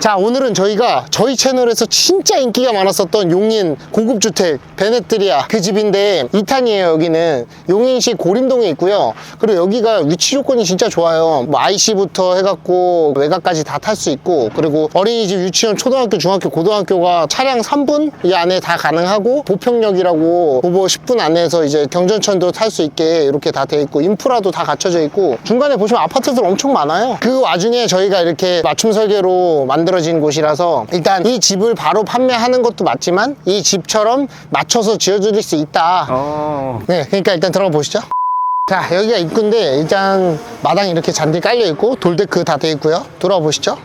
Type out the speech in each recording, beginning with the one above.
자 오늘은 저희가 저희 채널에서 진짜 인기가 많았었던 용인 고급주택 베네트리아 그 집인데 2탄이에요 여기는. 용인시 고림동에 있고요. 그리고 여기가 위치 조건이 진짜 좋아요. 뭐 IC부터 해갖고 외곽까지 다 탈 수 있고 그리고 어린이집 유치원 초등학교 중학교 고등학교가 차량 3분 이 안에 다 가능하고 보평역이라고 도보 10분 안에서 이제 경전천도 탈 수 있게 이렇게 다 돼 있고 인프라도 다 갖춰져 있고 중간에 보시면 아파트들 엄청 많아요. 그 와중에 저희가 이렇게 맞춤 설계로 만 들어진 곳이라서 일단 이 집을 바로 판매하는 것도 맞지만 이 집처럼 맞춰서 지어드릴 수 있다 어. 네, 그러니까 일단 들어가 보시죠. 자, 여기가 입구인데 일단 마당이 이렇게 잔디 깔려 있고 돌데크 다 돼 있고요. 들어와 보시죠.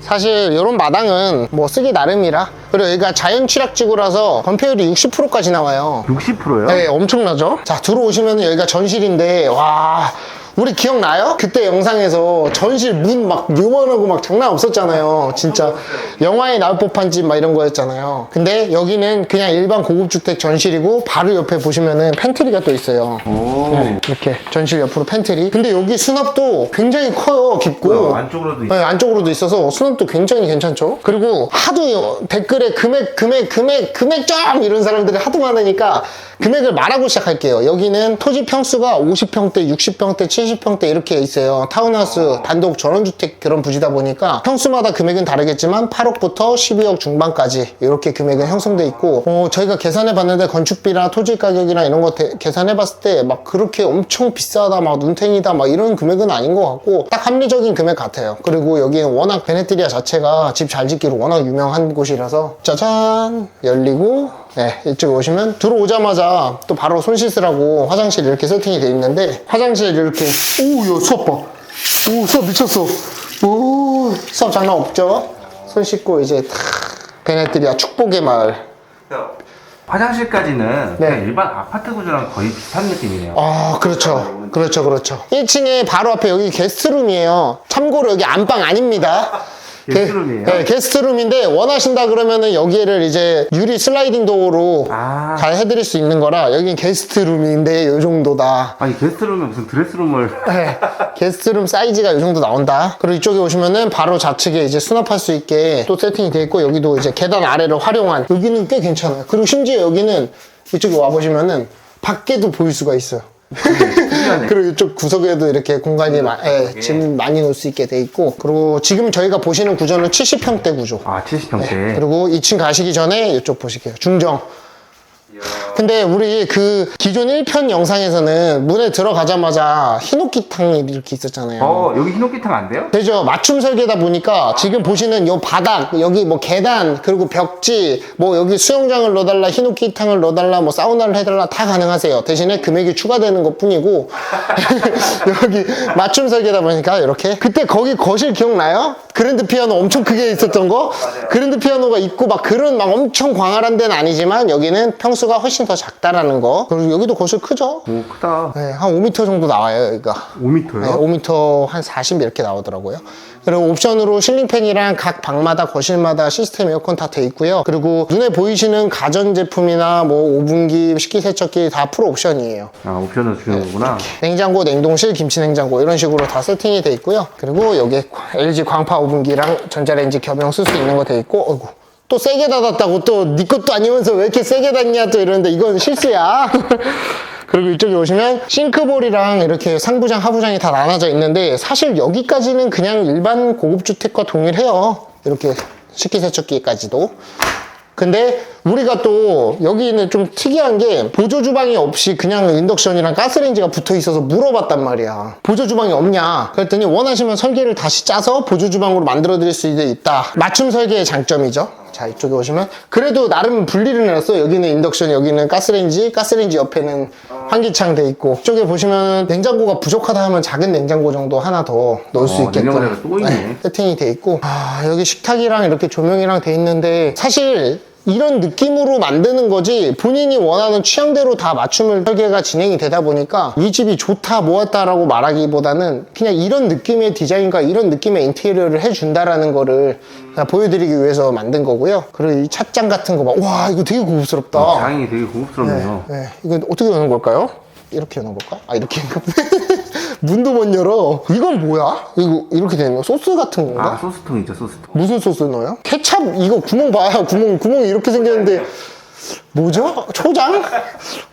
사실 이런 마당은 뭐 쓰기 나름이라 그리고 여기가 자연 취락지구라서 건폐율이 60%까지 나와요. 60%요? 네, 엄청나죠? 자, 들어오시면 여기가 전실인데, 와, 우리 기억나요? 그때 영상에서 전실 문 막 요만하고 막 장난 없었잖아요. 진짜 영화에 나올 법한 집 막 이런 거였잖아요. 근데 여기는 그냥 일반 고급주택 전실이고, 바로 옆에 보시면은 팬트리가 또 있어요. 오. 네, 이렇게 전실 옆으로 팬트리. 근데 여기 수납도 굉장히 커요, 깊고. 뭐야, 안쪽으로도 있... 네, 안쪽으로도 있어서 수납도 굉장히 괜찮죠. 그리고 하도 댓글에 금액, 금액, 금액, 금액 좀 이런 사람들이 하도 많으니까 금액을 말하고 시작할게요. 여기는 토지 평수가 50평대, 60평대, 70평대 이렇게 있어요. 타운하우스, 단독 전원주택 그런 부지다 보니까 평수마다 금액은 다르겠지만 8억부터 12억 중반까지 이렇게 금액은 형성돼 있고 어, 저희가 계산해 봤는데 건축비나 토지 가격이나 이런 거 대- 계산해 봤을 때 막 그렇게 엄청 비싸다, 막 눈탱이다, 막 이런 금액은 아닌 것 같고 딱 합리적인 금액 같아요. 그리고 여기는 워낙 베네트리아 자체가 집 잘 짓기로 워낙 유명한 곳이라서 짜잔 열리고 네, 이쪽에 오시면 들어오자마자 또 바로 손 씻으라고 화장실 이렇게 세팅이 돼 있는데 화장실 이렇게 오야 수업 봐. 오 수업 미쳤어. 오 수업 장난 없죠? 손 씻고 이제 탁 베네트리아 축복의 마을. 화장실까지는 네. 그냥 일반 아파트 구조랑 거의 비슷한 느낌이네요. 아, 그렇죠. 그렇죠, 그렇죠. 1층에 바로 앞에 여기 게스트룸이에요. 참고로 여기 안방 아닙니다. 게스트룸이에요? 네, 게스트룸인데 원하신다 그러면은 여기를 이제 유리 슬라이딩 도어로 아. 다 해드릴 수 있는 거라 여긴 게스트룸인데 이 정도다. 아니 게스트룸에 무슨 드레스룸을 네, 게스트룸 사이즈가 이 정도 나온다. 그리고 이쪽에 오시면은 바로 좌측에 이제 수납할 수 있게 또 세팅이 되어 있고 여기도 이제 계단 아래를 활용한 여기는 꽤 괜찮아요. 그리고 심지어 여기는 이쪽에 와 보시면은 밖에도 보일 수가 있어요. 특이하네. 그리고 이쪽 구석에도 이렇게 공간이 마, 예, 짐 많이 놓을 수 있게 돼 있고 그리고 지금 저희가 보시는 구조는 70평대 구조. 아 70평대. 그리고 2층 가시기 전에 이쪽 보실게요. 중정. 근데 우리 그 기존 1편 영상에서는 문에 들어가자마자 히노키탕이 이렇게 있었잖아요. 어 여기 히노키탕 안 돼요? 되죠. 맞춤 설계다 보니까 지금 보시는 요 바닥, 여기 뭐 계단, 그리고 벽지, 뭐 여기 수영장을 넣어달라, 히노키탕을 넣어달라, 뭐 사우나를 해달라 다 가능하세요. 대신에 금액이 추가되는 것 뿐이고 여기 맞춤 설계다 보니까 이렇게 그때 거기 거실 기억나요? 그랜드 피아노 엄청 크게 있었던 거? 그랜드 피아노가 있고 막 그런 막 엄청 광활한 데는 아니지만 여기는 평 수가 훨씬 더 작다라는 거. 그리고 여기도 거실 크죠? 오 크다. 네, 한 5m 정도 나와요, 여기가. 5m요? 네, 5m 한 40 이렇게 나오더라고요. 그리고 옵션으로 실링팬이랑 각 방마다 거실마다 시스템 에어컨 다 돼 있고요. 그리고 눈에 보이시는 가전 제품이나 뭐 오븐기, 식기세척기 다풀 옵션이에요. 아 옵션을 주는 거구나. 냉장고, 냉동실, 김치 냉장고 이런 식으로 다 세팅이 돼 있고요. 그리고 여기 LG 광파 오븐기랑 전자레인지 겸용 쓸 수 있는 거 돼 있고, 어이구. 또 세게 닫았다고 또네 것도 아니면서 왜 이렇게 세게 닫냐 또 이러는데 이건 실수야. 그리고 이쪽에 오시면 싱크볼이랑 이렇게 상부장, 하부장이 다 나눠져 있는데 사실 여기까지는 그냥 일반 고급주택과 동일해요. 이렇게 식기세척기까지도. 근데 우리가 또 여기는 좀 특이한 게 보조 주방이 없이 그냥 인덕션이랑 가스레인지가 붙어 있어서 물어봤단 말이야. 보조 주방이 없냐? 그랬더니 원하시면 설계를 다시 짜서 보조 주방으로 만들어 드릴 수 있다. 맞춤 설계의 장점이죠. 자, 이쪽에 오시면 그래도 나름 분리를 해놨어. 여기는 인덕션, 여기는 가스레인지, 가스레인지 옆에는 환기창 돼 있고. 이쪽에 보시면 냉장고가 부족하다 하면 작은 냉장고 정도 하나 더 넣을 수 어, 있게끔 냉장고가 또 있네. 세팅이 돼 있고 아, 여기 식탁이랑 이렇게 조명이랑 돼 있는데 사실 이런 느낌으로 만드는 거지 본인이 원하는 취향대로 다 맞춤을 설계가 진행이 되다 보니까 이 집이 좋다 모았다라고 말하기보다는 그냥 이런 느낌의 디자인과 이런 느낌의 인테리어를 해준다라는 거를 그냥 보여드리기 위해서 만든 거고요 그리고 이 찻잔 같은 거 봐 와 이거 되게 고급스럽다 장이 되게 고급스럽네요. 네, 이건 어떻게 여는 걸까요? 이렇게 여는 걸까? 아 이렇게 문도 못 열어. 이건 뭐야? 이거 이렇게 되는 거? 소스 같은 건가? 아 소스통이죠 소스통. 무슨 소스 넣어요? 케찹 이거 구멍 봐요. 구멍 구멍이 이렇게 생겼는데 뭐죠? 초장?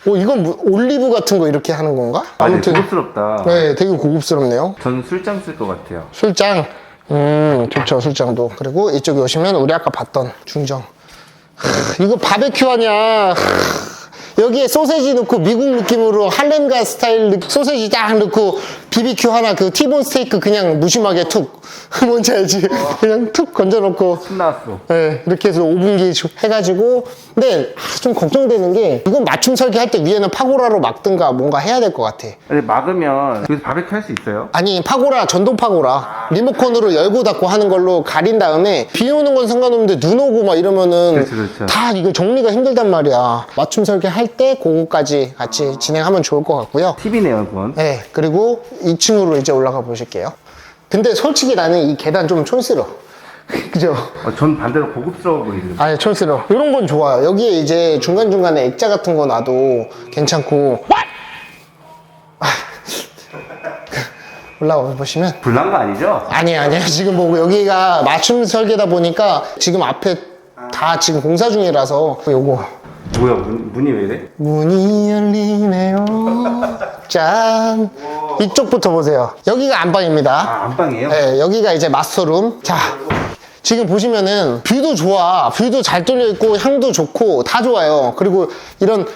어 이건 뭐- 올리브 같은 거 이렇게 하는 건가? 아, 네, 아무튼 고급스럽다. 네, 되게 고급스럽네요. 저는 술장 쓸 것 같아요. 술장. 음, 좋죠, 술장도. 그리고 이쪽에 오시면 우리 아까 봤던 중정. 하, 이거 바베큐 하냐. 하, 여기에 소세지 넣고 미국 느낌으로 할렘가 스타일 느- 소세지 딱 넣고 BBQ 하나 그 티본 스테이크 그냥 무심하게 툭. 뭔지 알지? 그냥 툭 건져 놓고 술 나왔어. 네, 이렇게 해서 5분기 해가지고 근데 아, 좀 걱정되는 게 이건 맞춤 설계할 때 위에는 파고라로 막든가 뭔가 해야 될 것 같아. 근데 막으면 여기서 바베큐 할 수 있어요? 아니 파고라 전동 파고라 리모컨으로 열고 닫고 하는 걸로 가린 다음에 비 오는 건 상관없는데 눈 오고 막 이러면은 그렇죠, 그렇죠. 다 이거 정리가 힘들단 말이야 맞춤 설계 할 때 그거까지 같이 진행하면 좋을 것 같고요 팁이네요 그건. 네 그리고 2층으로 이제 올라가 보실게요. 근데 솔직히 나는 이 계단 좀 촌스러워. 그죠? 어, 전 반대로 고급스러워 보이는데. 아니 촌스러워. 이런 건 좋아요. 여기에 이제 중간중간에 액자 같은 거 놔도 괜찮고. 아, 올라와 보시면. 불난 거 아니죠? 아니 아니에요. 지금 보고 여기가 맞춤 설계다 보니까 지금 앞에 다 지금 공사 중이라서 요거. 뭐야 문, 문이 왜 이래? 문이 열리네요. 짠 이쪽부터 보세요 여기가 안방입니다 아 안방이에요? 네, 여기가 이제 마스터룸 자 지금 보시면은 뷰도 좋아 뷰도 잘 뚫려 있고 향도 좋고 다 좋아요 그리고 이런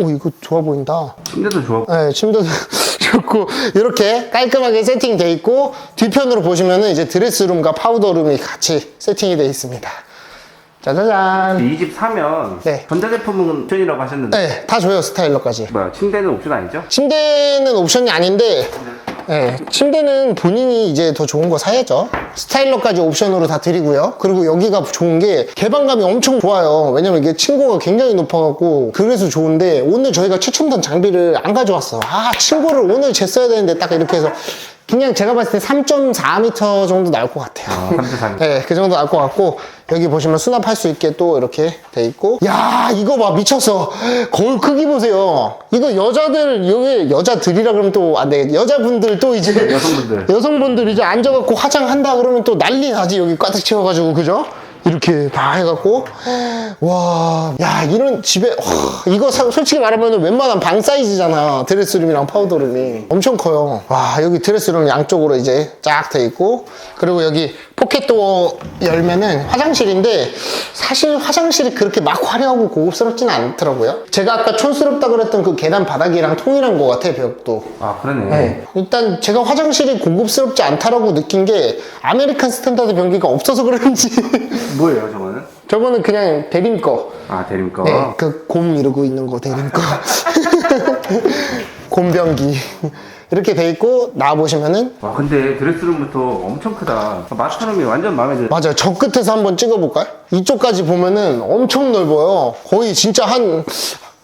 오 이거 좋아 보인다 침대도 좋아. 네, 침대도 좋고 이렇게 깔끔하게 세팅돼 있고 뒤편으로 보시면은 이제 드레스룸과 파우더룸이 같이 세팅이 되어 있습니다. 짜자잔. 이 집 사면 네. 전자제품은 옵션이라고 하셨는데 네, 다 줘요 스타일러까지. 뭐야 침대는 옵션 아니죠? 침대는 옵션이 아닌데, 네, 침대는 본인이 이제 더 좋은 거 사야죠. 스타일러까지 옵션으로 다 드리고요. 그리고 여기가 좋은 게 개방감이 엄청 좋아요. 왜냐면 이게 층고가 굉장히 높아갖고 그래서 좋은데 오늘 저희가 최첨단 장비를 안 가져왔어. 아, 층고를 오늘 쟀어야 되는데 딱 이렇게 해서 그냥 제가 봤을 때 3.4m 정도 나올 것 같아요. 아, 3.4m. 네, 그 정도 나올 것 같고 여기 보시면 수납할 수 있게 또 이렇게 돼 있고 야 이거 봐 미쳤어 거울 크기 보세요 이거 여자들 여기 여자들이라 그러면 또 안 되겠 여자분들 또 이제 여성분들. 여성분들 이제 앉아갖고 화장한다 그러면 또 난리 나지 여기 가득 채워가지고 그죠? 이렇게 다 해갖고 와, 야 이런 집에 와, 이거 사- 솔직히 말하면 웬만한 방 사이즈잖아 드레스룸이랑 파우더룸이 엄청 커요. 와 여기 드레스룸 양쪽으로 이제 쫙 돼 있고 그리고 여기 포켓도어 열면은 화장실인데 사실 화장실이 그렇게 막 화려하고 고급스럽지는 않더라고요. 제가 아까 촌스럽다 그랬던 그 계단 바닥이랑 통일한 것 같아 벽도. 아 그러네. 네. 일단 제가 화장실이 고급스럽지 않다라고 느낀 게 아메리칸 스탠다드 변기가 없어서 그런지 뭐예요 저거는? 저거는 그냥 대림 거. 아 대림 거. 네, 그 곰 이러고 있는 거 대림 거. 곰변기. 이렇게 돼 있고 나와 보시면은 와 근데 드레스룸부터 엄청 크다. 마스터룸이 완전 마음에 들어. 맞아요. 저 끝에서 한번 찍어볼까요? 이쪽까지 보면은 엄청 넓어요. 거의 진짜 한,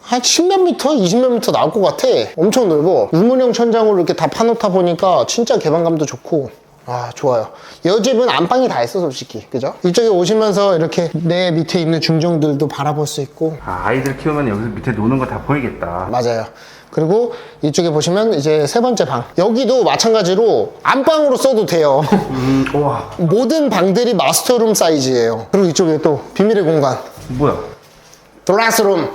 한 10몇 미터? 20몇 미터 나올 것 같아. 엄청 넓어. 우물형 천장으로 이렇게 다 파놓다 보니까 진짜 개방감도 좋고. 아, 좋아요. 이 집은 안방이 다 있어, 솔직히. 그죠? 이쪽에 오시면서 이렇게 내 밑에 있는 중정들도 바라볼 수 있고. 아, 아이들 키우면 여기서 밑에 노는 거 다 보이겠다. 맞아요. 그리고 이쪽에 보시면 이제 세 번째 방. 여기도 마찬가지로 안방으로 써도 돼요. 음, 와 모든 방들이 마스터룸 사이즈예요. 그리고 이쪽에 또 비밀의 공간. 뭐야? 드레스룸.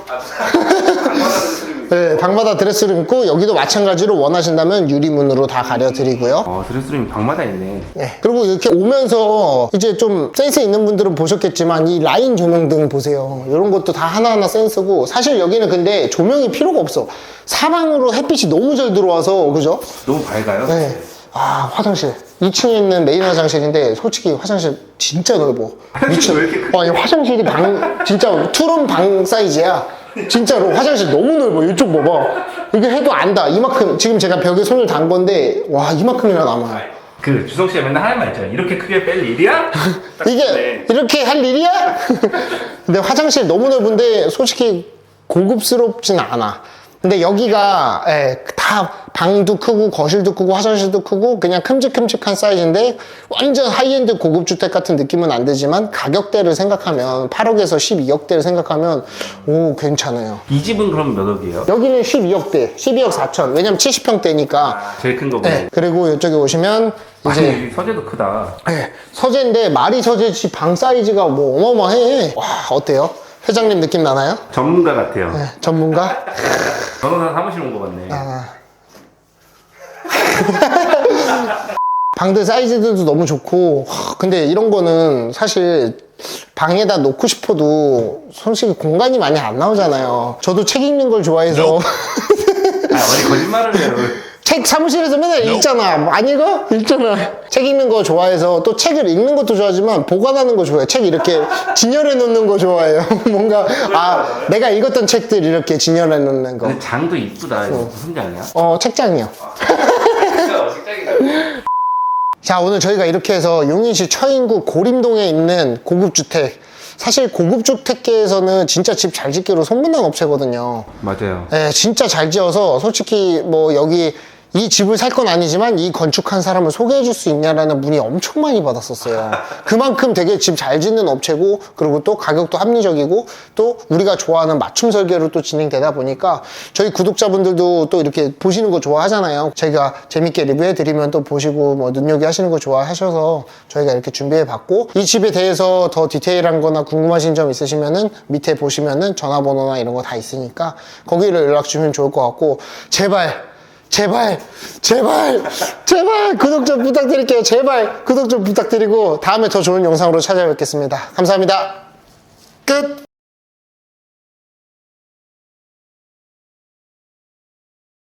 네, 방마다 드레스룸 있고 여기도 마찬가지로 원하신다면 유리문으로 다 가려드리고요. 어 드레스룸이 방마다 있네. 네. 그리고 이렇게 오면서 이제 좀 센스 있는 분들은 보셨겠지만 이 라인 조명등 보세요. 이런 것도 다 하나하나 센스고 사실 여기는 근데 조명이 필요가 없어. 사방으로 햇빛이 너무 잘 들어와서 그죠? 너무 밝아요? 네. 아 화장실 2층에 있는 메인 화장실인데 솔직히 화장실 진짜 넓어 화장실 왜 이렇게 크- 아니 화장실이 방 진짜 투룸 방 사이즈야 진짜로 화장실 너무 넓어 이쪽 봐봐 이게 해도 안다 이만큼 지금 제가 벽에 손을 단 건데 와 이만큼이나 남아요 그 주성 씨가 맨날 하는 말 있잖아요. 이렇게 크게 뺄 일이야? 딱 이게 그러네. 이렇게 할 일이야? 근데 화장실 너무 넓은데 솔직히 고급스럽진 않아. 근데 여기가 예, 다 방도 크고 거실도 크고 화장실도 크고 그냥 큼직큼직한 사이즈인데 완전 하이엔드 고급 주택 같은 느낌은 안 들지만 가격대를 생각하면 8억에서 12억대를 생각하면 오 괜찮아요. 이 집은 그럼 몇 억이에요? 여기는 12억대, 12억 4천. 왜냐면 70평대니까. 제일 큰 거고. 네. 그리고 이쪽에 오시면 이제 아니, 서재도 크다. 네, 서재인데 말이 서재지 방 사이즈가 뭐 어마어마해. 와 어때요? 회장님 느낌 나나요? 전문가 같아요. 네, 전문가? 변호사 사무실 온거 같네. 아. 방들 사이즈들도 너무 좋고 하, 근데 이런 거는 사실 방에다 놓고 싶어도 솔직히 공간이 많이 안 나오잖아요 저도 책 읽는 걸 좋아해서 아, 어디 거짓말을 해요. 책 사무실에서 맨날 읽잖아 뭐안 읽어? 읽잖아 책 읽는 거 좋아해서 또 책을 읽는 것도 좋아하지만 보관하는 거 좋아해요 책 이렇게 진열해 놓는 거 좋아해요 뭔가 아 내가 읽었던 책들 이렇게 진열해 놓는 거 근데 장도 이쁘다. 이거 무슨 장이야? 어, 책장이요. 자, 오늘 저희가 이렇게 해서 용인시 처인구 고림동에 있는 고급주택. 사실 고급주택계에서는 진짜 집 잘 짓기로 소문난 업체거든요. 맞아요. 예, 진짜 잘 지어서 솔직히 뭐 여기 이 집을 살 건 아니지만 이 건축한 사람을 소개해 줄 수 있냐라는 문의 엄청 많이 받았었어요. 그만큼 되게 집 잘 짓는 업체고 그리고 또 가격도 합리적이고 또 우리가 좋아하는 맞춤 설계로 또 진행되다 보니까 저희 구독자분들도 또 이렇게 보시는 거 좋아하잖아요. 저희가 재밌게 리뷰해 드리면 또 보시고 뭐 눈요기 하시는 거 좋아하셔서 저희가 이렇게 준비해 봤고 이 집에 대해서 더 디테일한 거나 궁금하신 점 있으시면은 밑에 보시면은 전화번호나 이런 거 다 있으니까 거기를 연락 주면 좋을 것 같고 제발 제발, 제발, 제발 구독 좀 부탁드릴게요. 제발 구독 좀 부탁드리고 다음에 더 좋은 영상으로 찾아뵙겠습니다. 감사합니다. 끝!